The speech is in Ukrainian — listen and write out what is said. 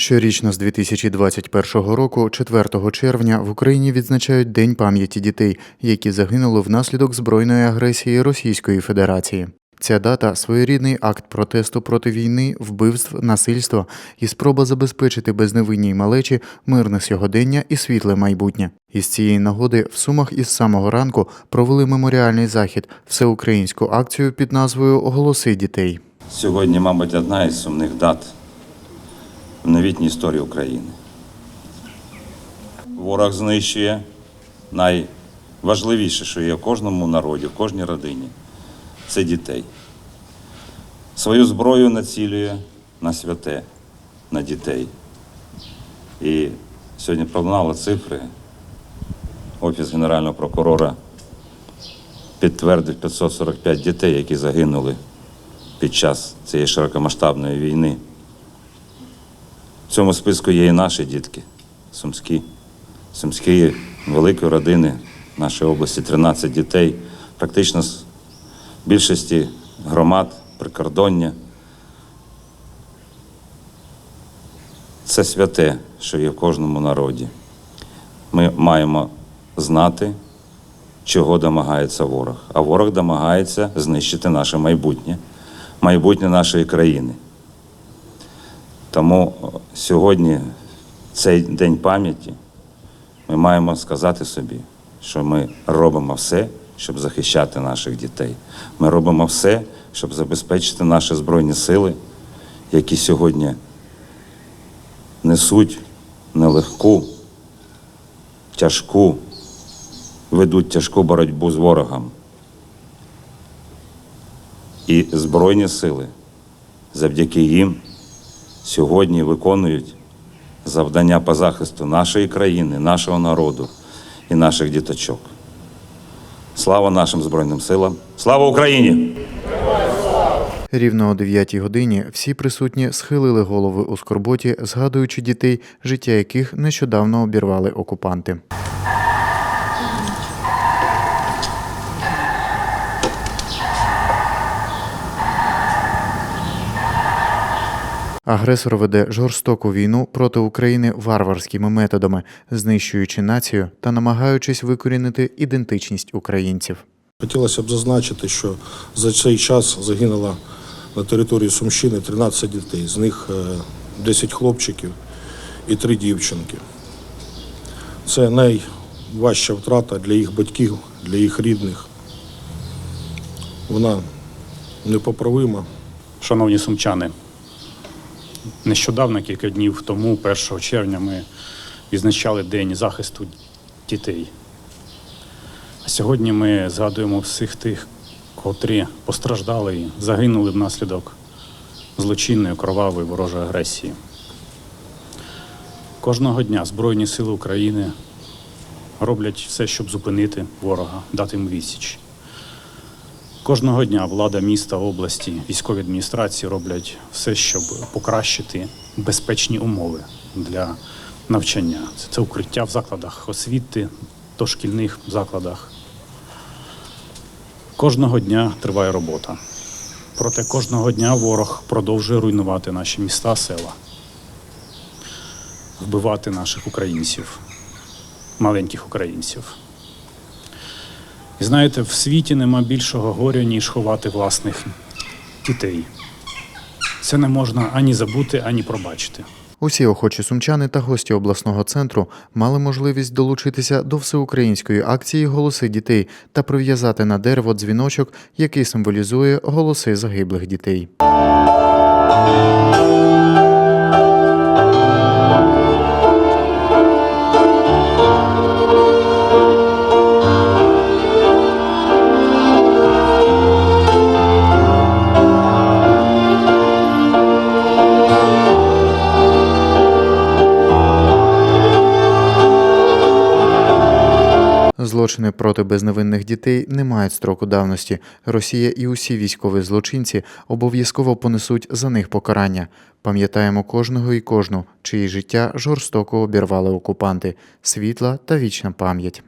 Щорічно з 2021 року, 4 червня, в Україні відзначають День пам'яті дітей, які загинули внаслідок збройної агресії Російської Федерації. Ця дата своєрідний акт протесту проти війни, вбивств, насильства і спроба забезпечити безневинній малечі мирне сьогодення і світле майбутнє. Із цієї нагоди в Сумах із самого ранку провели меморіальний захід, всеукраїнську акцію під назвою Голоси дітей. Сьогодні, мабуть, одна із сумних дат в новітній історії України. Ворог знищує найважливіше, що є в кожному народі, в кожній родині це дітей. Свою зброю націлює на святе, на дітей. І сьогодні пролунали цифри. Офіс Генерального прокурора підтвердив 545 дітей, які загинули під час цієї широкомасштабної війни. В цьому списку є і наші дітки, сумські, сумські великої родини нашої області, 13 дітей, практично з більшості громад, прикордоння. Це святе, що є в кожному народі. Ми маємо знати, чого домагається ворог. А ворог домагається знищити наше майбутнє, майбутнє нашої країни. Тому сьогодні, цей день пам'яті, ми маємо сказати собі, що ми робимо все, щоб захищати наших дітей. Ми робимо все, щоб забезпечити наші Збройні сили, які сьогодні несуть нелегку, тяжку, ведуть тяжку боротьбу з ворогом. І Збройні сили завдяки їм сьогодні виконують завдання по захисту нашої країни, нашого народу і наших діточок. Слава нашим Збройним силам! Слава Україні! Рівно о 9 годині всі присутні схилили голови у скорботі, згадуючи дітей, життя яких нещодавно обірвали окупанти. Агресор веде жорстоку війну проти України варварськими методами, знищуючи націю та намагаючись викорінити ідентичність українців. Хотілося б зазначити, що за цей час загинуло на території Сумщини 13 дітей, з них е, 10 хлопчиків і 3 дівчинки. Це найважча втрата для їх батьків, для їх рідних. Вона непоправима. Шановні сумчани, нещодавно, кілька днів тому, 1 червня, ми відзначали День захисту дітей. А сьогодні ми згадуємо всіх тих, котрі постраждали і загинули внаслідок злочинної кровавої ворожої агресії. Кожного дня Збройні Сили України роблять все, щоб зупинити ворога, дати йому відсіч. Кожного дня влада міста, області, військові адміністрації роблять все, щоб покращити безпечні умови для навчання. Це, укриття в закладах освіти, дошкільних закладах. Кожного дня триває робота. Проте кожного дня ворог продовжує руйнувати наші міста, села, вбивати наших українців, маленьких українців. І знаєте, в світі нема більшого горя, ніж ховати власних дітей. Це не можна ані забути, ані пробачити. Усі охочі сумчани та гості обласного центру мали можливість долучитися до всеукраїнської акції Голоси дітей та прив'язати на дерево дзвіночок, який символізує голоси загиблих дітей. Злочини проти безневинних дітей не мають строку давності. Росія і усі військові злочинці обов'язково понесуть за них покарання. Пам'ятаємо кожного і кожну, чиї життя жорстоко обірвали окупанти. Світла та вічна пам'ять.